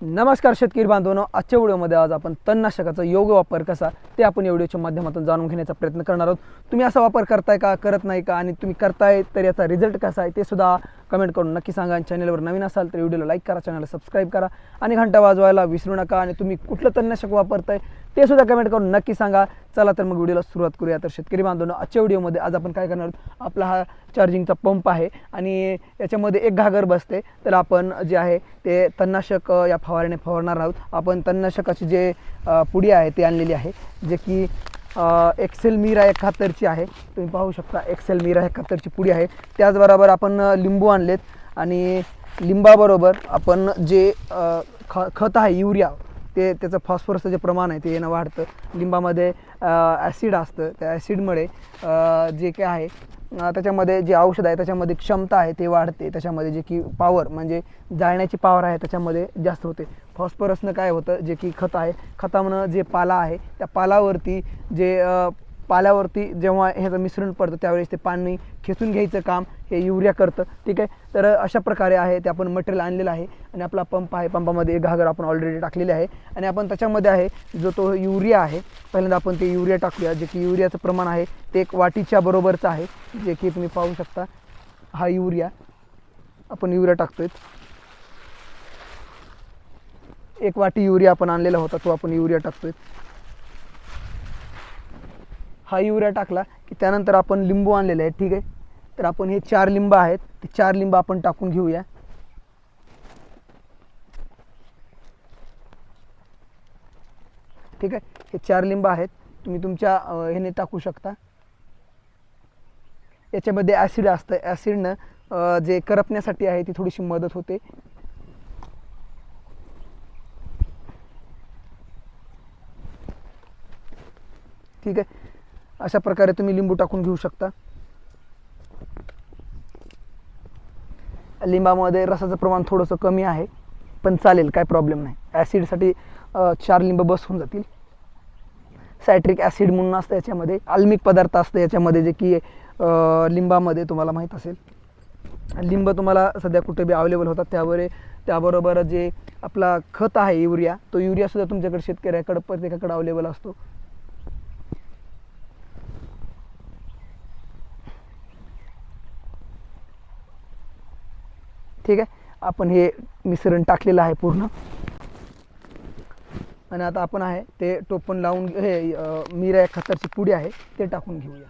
नमस्कार शेतकरी बांधवांनो आजच्या व्हिडिओमध्ये आज आपण तणनाशकाचा योग्य वापर कसा ते आपण या व्हिडिओच्या माध्यमातून जाणून घेण्याचा प्रयत्न करणार आहोत. तुम्ही असा वापर करताय का करत नाही का आणि तुम्ही करताय तर याचा रिझल्ट कसा आहे ते सुद्धा कमेंट करून नक्की सांगा आणि चॅनलवर नवीन असाल तर व्हिडिओला लाईक करा चॅनलला सबस्क्राईब करा आणि घंटा वाजवायला विसरू नका आणि तुम्ही कुठलं तणनाशक वापरताय ते सुद्धा कमेंट करून नक्की सांगा. चला तर मग व्हिडिओला सुरुवात करूया. तर शेतकरी बांधवांनो आजच्या व्हिडिओमध्ये आज आपण काय करणार आहोत? आपला हा चार्जिंगचा पंप आहे आणि याच्यामध्ये एक घागर बसते. तर आपण जे आहे ते तणनाशक या फवाऱ्याने फवारणार आहोत. आपण तणनाशकाची जे पुडी आहे ती आणलेली आहे जे की एक्सेल मीरा एकाहत्तरची आहे. तुम्ही पाहू शकता एक्सेल मीरा एकाहत्तरची पुडी आहे. त्याचबरोबर आपण लिंबू आणलेत आणि लिंबाबरोबर आपण जे ख खत आहे युरिया ते त्याचं फॉस्फरसचं जे प्रमाण आहे ते येणं वाढतं. लिंबामध्ये ॲसिड असतं. त्या ॲसिडमुळे जे काय आहे त्याच्यामध्ये जे औषध आहे त्याच्यामध्ये क्षमता आहे ते वाढते. त्याच्यामध्ये जे की पॉवर म्हणजे जाळण्याची पॉवर आहे त्याच्यामध्ये जास्त होते. फॉस्फरसनं काय होतं जे की खत आहे खतामुळं जे पाला आहे त्या पालावरती जे पाल्यावरती जेव्हा ह्याचं मिश्रण पडतं त्यावेळेस ते पाणी खेचून घ्यायचं काम हे युरिया करतं ठीक आहे? तर अशा प्रकारे आहे ते आपण मटेरियल आणलेलं आहे आणि आपला पंप आहे पंपामध्ये एक घागर आपण ऑलरेडी टाकलेले आहे आणि आपण त्याच्यामध्ये आहे जो तो युरिया आहे पहिल्यांदा आपण ते युरिया टाकूया जे की युरियाचं प्रमाण आहे ते एक वाटीच्या बरोबरचं आहे जे की तुम्ही पाहू शकता हा युरिया आपण युरिया टाकतोय. एक वाटी युरिया आपण आणलेला होता तो आपण युरिया टाकतोय. हा युरिया टाकला की त्यानंतर आपण लिंबू आणलेले आहे ठीक आहे? तर आपण हे चार लिंब आहेत ते चार लिंब आपण टाकून घेऊया. ठीक आहे? हे चार लिंब आहेत तुम्ही तुमच्या ह्याने टाकू शकता. याच्यामध्ये ॲसिड असतं ॲसिडनं जे करपण्यासाठी आहे ती थोडीशी मदत होते. ठीक आहे? अशा प्रकारे तुम्ही लिंबू टाकून घेऊ शकता. लिंबामध्ये रसाचं प्रमाण थोडंसं कमी आहे पण चालेल काय प्रॉब्लेम नाही. ॲसिडसाठी चार लिंब बस होऊन जातील. सायट्रिक ॲसिड म्हणून असतं याच्यामध्ये आल्मिक पदार्थ असतं याच्यामध्ये जे की लिंबामध्ये तुम्हाला माहीत असेल. लिंब तुम्हाला सध्या कुठे बी अवेलेबल होतात त्यावर त्याबरोबर जे आपला खत आहे युरिया तो युरियासुद्धा तुमच्याकडे शेतकऱ्याकडं प्रत्येकाकडे अवेलेबल असतो. ठीक आहे? आपण हे मिश्रण टाकलेलं आहे पूर्ण. आणि आता आपण आहे ते टोपण लावून हे मिरा एक खताची पुडी आहे ते टाकून घेऊया.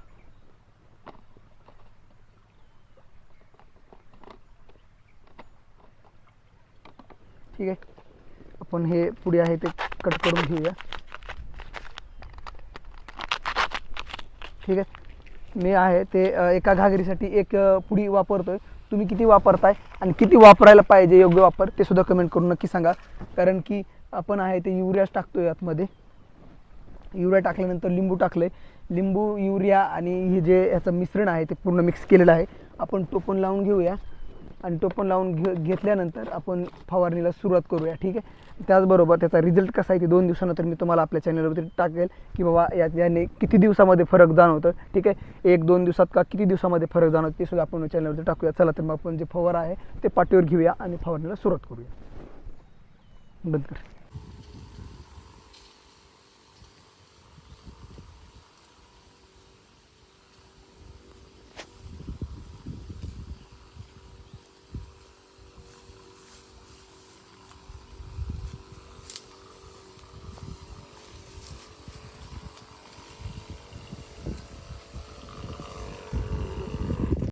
ठीक आहे? आपण हे पुडी आहे ते कट करून घेऊया. ठीक आहे? मी आहे ते एका घागरीसाठी एक पुडी वापरतोय. तुम्ही किती वापरताय आणि किती वापरायला पाहिजे योग्य वापर ते सुद्धा कमेंट करून नक्की सांगा. कारण की आपण आहे ते युरियाच टाकतोय आतमध्ये. युरिया टाकल्यानंतर लिंबू टाकले लिंबू युरिया आणि हे जे याचं मिश्रण आहे ते पूर्ण मिक्स केलेलं आहे. आपण टोपण लावून घेऊया. आणि तो पण लावून घे घेतल्यानंतर आपण फवारणीला सुरुवात करूया ठीक आहे? त्याचबरोबर त्याचा रिझल्ट कसा आहे ते दोन दिवसानंतर मी तुम्हाला आपल्या चॅनलवरती टाकेल की बाबा या याने किती दिवसामध्ये फरक जाणवतं ठीक आहे? एक दोन दिवसात का किती दिवसामध्ये फरक जाणवतं ते सुद्धा आपण चॅनलवरती टाकूया. चला तर मग आपण जे फवारा आहे ते पाठीवर घेऊया आणि फवारणीला सुरुवात करूया. बंद कर.